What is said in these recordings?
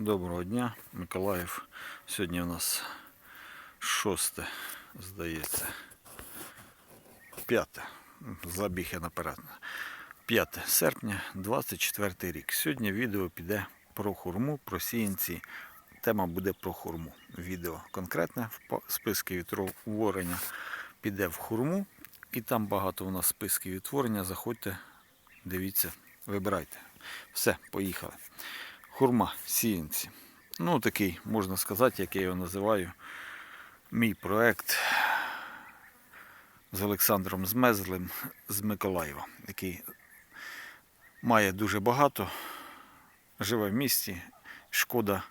Доброго дня, Миколаїв. Сьогодні у нас шосте, здається. П'яте. Забіг я наперед. 5 серпня, 24 рік. Сьогодні відео піде про хурму, про сіянці. Тема буде про хурму. Відео конкретне в списки відтворення піде в хурму. І там багато у нас списків відтворення. Заходьте, дивіться, вибирайте. Все, поїхали. Хурма, сіянці. Ну, такий, можна сказати, як я його називаю. Мій проект з Олександром Змезлим з Миколаєва, який має дуже багато, живе в місті. Шкода,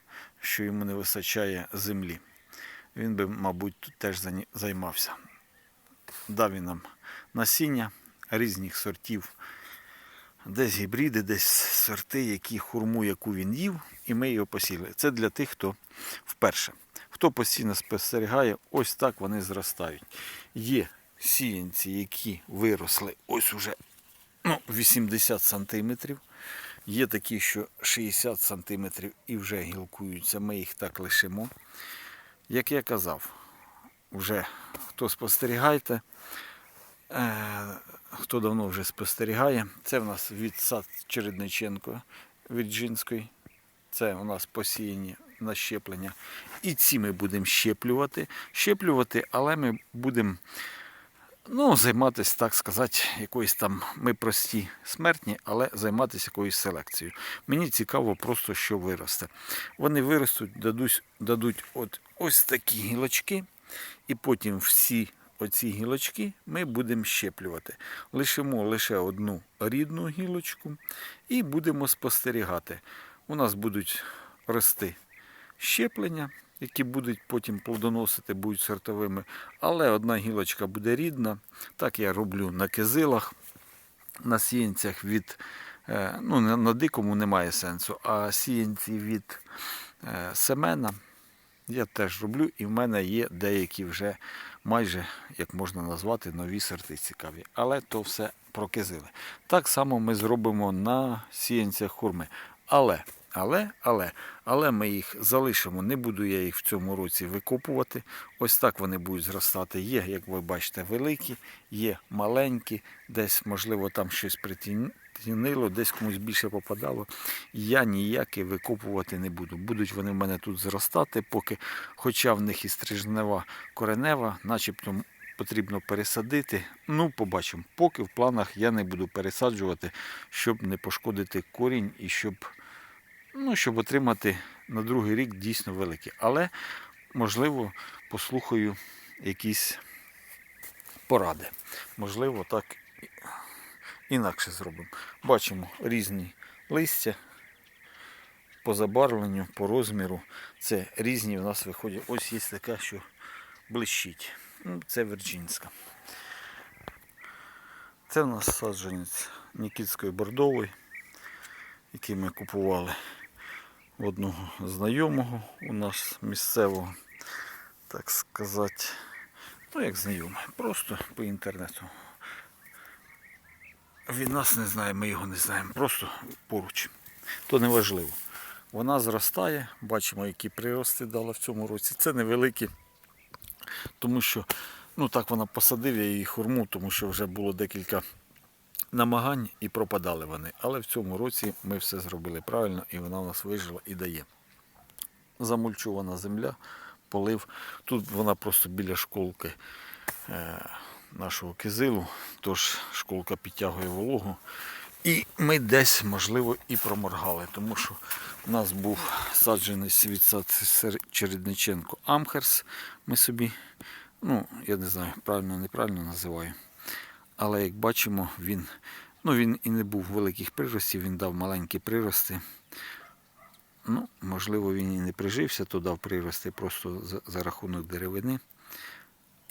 що йому не вистачає землі. Він би, мабуть, тут теж займався. Дав він нам насіння різних сортів десь гібриди, десь сорти, які хурму, яку він їв, і ми його посіяли. Це для тих, хто вперше. Хто постійно спостерігає, ось так вони зростають. Є сіянці, які виросли ось уже ну, 80 сантиметрів. Є такі, що 60 сантиметрів і вже гілкуються. Ми їх так лишимо. Як я казав, вже хто спостерігайте, хто давно вже спостерігає, це в нас від сад Чередниченко від Джинської. Це у нас посіяні на щеплення. І ці ми будемо щеплювати. Щеплювати, але ми будемо ну, займатися, так сказати, якоюсь там. Ми прості смертні, але займатися якоюсь селекцією. Мені цікаво просто, що виросте. Вони виростуть, дадуть, дадуть от ось такі гілочки, і потім всі оці гілочки ми будемо щеплювати. Лишимо лише одну рідну гілочку і будемо спостерігати. У нас будуть рости щеплення, які будуть потім плодоносити, будуть сортовими. Але одна гілочка буде рідна. Так я роблю на кизилах, на сіянцях від. е, Ну, на, дикому немає сенсу, а сіянці від е, семена я теж роблю, і в мене є деякі вже майже, як можна назвати, нові сорти цікаві. Але то все прокизили. Так само ми зробимо на сіянцях хурми. Але, але, але, але ми їх залишимо. Не буду я їх в цьому році викопувати. Ось так вони будуть зростати. Є, як ви бачите, великі, є маленькі, десь, можливо, там щось притінило, десь комусь більше попадало. Я ніякі викопувати не буду. Будуть вони в мене тут зростати, поки, хоча в них і стрижнева коренева, начебто потрібно пересадити. Ну, побачимо. Поки в планах я не буду пересаджувати, щоб не пошкодити корінь і щоб, ну, щоб отримати на другий рік дійсно великі. Але, можливо, послухаю якісь поради. Можливо, так інакше зробимо. Бачимо різні листя по забарвленню, по розміру. Це різні у нас виходять. Ось є така, що блищить. Ну, Це Вірджинська. Це у нас саджанець Нікітської бордової, який ми купували в одного знайомого у нас місцевого, так сказати. Ну, як знайомий, просто по інтернету. Він нас не знає, ми його не знаємо, просто поруч. То не важливо. Вона зростає, бачимо, які прирости дала в цьому році. Це невеликі, тому що ну так вона посадив я її хурму, тому що вже було декілька намагань і пропадали вони. Але в цьому році ми все зробили правильно і вона у нас вижила і дає. Замульчована земля, полив. Тут вона просто біля школки е, нашого кизилу, тож школка підтягує вологу. І ми десь, можливо, і проморгали, тому що у нас був саджений від Чередниченко Амхерс. Ми собі, ну, я не знаю, правильно неправильно називаю. Але як бачимо, він, ну, він і не був великих приростів, він дав маленькі прирости. Ну, можливо, він і не прижився, то дав прирости просто за, за рахунок деревини.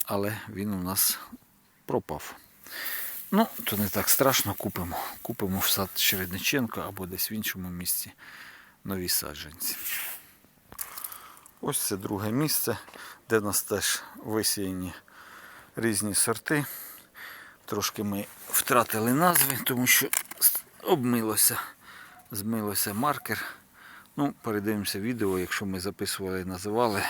Але він у нас пропав. Ну, то не так страшно, купимо. Купимо в сад Чередниченко або десь в іншому місці нові саджанці. Ось це друге місце, де в нас теж висіяні різні сорти. Трошки ми втратили назви, тому що обмилося, змилося маркер. Ну, передивимося відео, якщо ми записували і називали.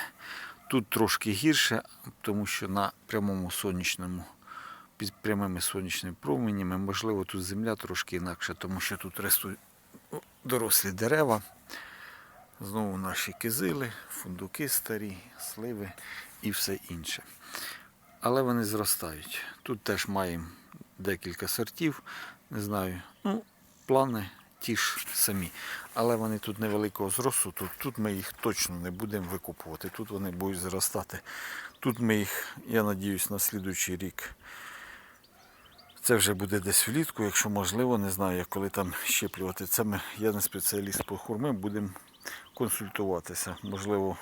Тут трошки гірше, тому що на прямому сонячному, під прямими сонячними променями, можливо, тут земля трошки інакша, тому що тут ростуть дорослі дерева. Знову наші кизили, фундуки старі, сливи і все інше. Але вони зростають. Тут теж маємо декілька сортів, не знаю. Ну, плани ті ж самі. Але вони тут невеликого зросту, тут, тут ми їх точно не будемо викупувати. Тут вони будуть зростати. Тут ми їх, я надіюсь, на слідуючий рік. Це вже буде десь влітку, якщо можливо, не знаю, як коли там щеплювати. Це ми, я не спеціаліст по хурми, будемо консультуватися. Можливо,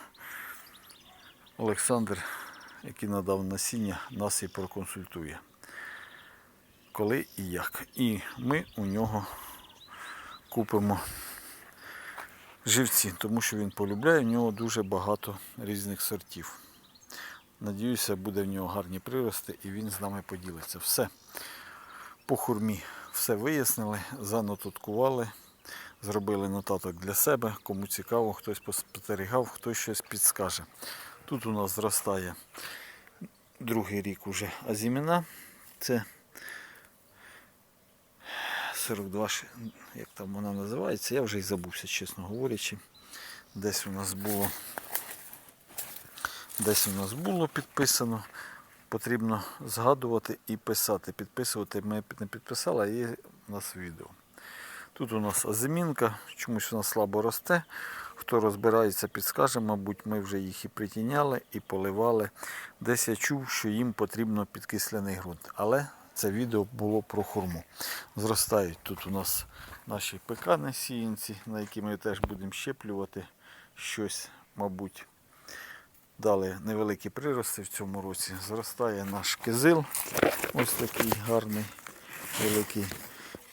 Олександр, який надав насіння, нас і проконсультує. Коли і як. І ми у нього купимо живці, тому що він полюбляє, в нього дуже багато різних сортів. Надіюся, буде в нього гарні прирости і він з нами поділиться. Все. По хурмі все вияснили, занотаткували, зробили нотаток для себе. Кому цікаво, хтось спостерігав, хтось щось підскаже. Тут у нас зростає другий рік уже азіміна. Це 42, як там вона називається, я вже і забувся, чесно говорячи. Десь у нас було десь у нас було підписано. Потрібно згадувати і писати. Підписувати ми не підписали, а є у нас відео. Тут у нас азимінка, чомусь вона слабо росте. Хто розбирається, підскаже, мабуть, ми вже їх і притіняли, і поливали. Десь я чув, що їм потрібно підкислений ґрунт. Але це відео було про хурму. Зростають тут у нас наші пекани сіянці, на які ми теж будемо щеплювати щось, мабуть. Дали невеликі прирости в цьому році. Зростає наш кизил, ось такий гарний, великий.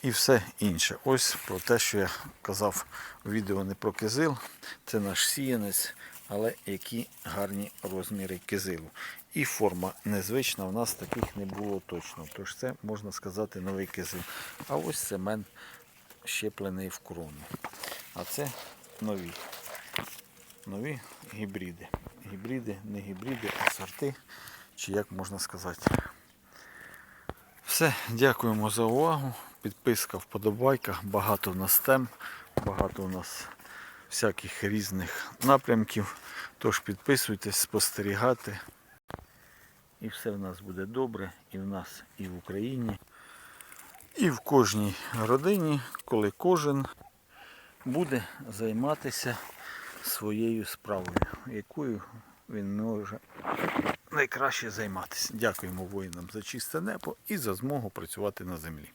І все інше. Ось про те, що я казав у відео не про кизил. Це наш сіянець, але які гарні розміри кизилу. І форма незвична, в нас таких не було точно. Тож це можна сказати новий кизил. А ось семен щеплений в крону. А це нові. Нові гібриди. Гібриди, не гібриди, а сорти, чи як можна сказати. Все, дякуємо за увагу. Підписка, вподобайка. Багато в нас тем, багато у нас всяких різних напрямків. Тож підписуйтесь, спостерігати. І все в нас буде добре, і в нас, і в Україні, і в кожній родині, коли кожен буде займатися своєю справою, якою він може найкраще займатися. Дякуємо воїнам за чисте небо і за змогу працювати на землі.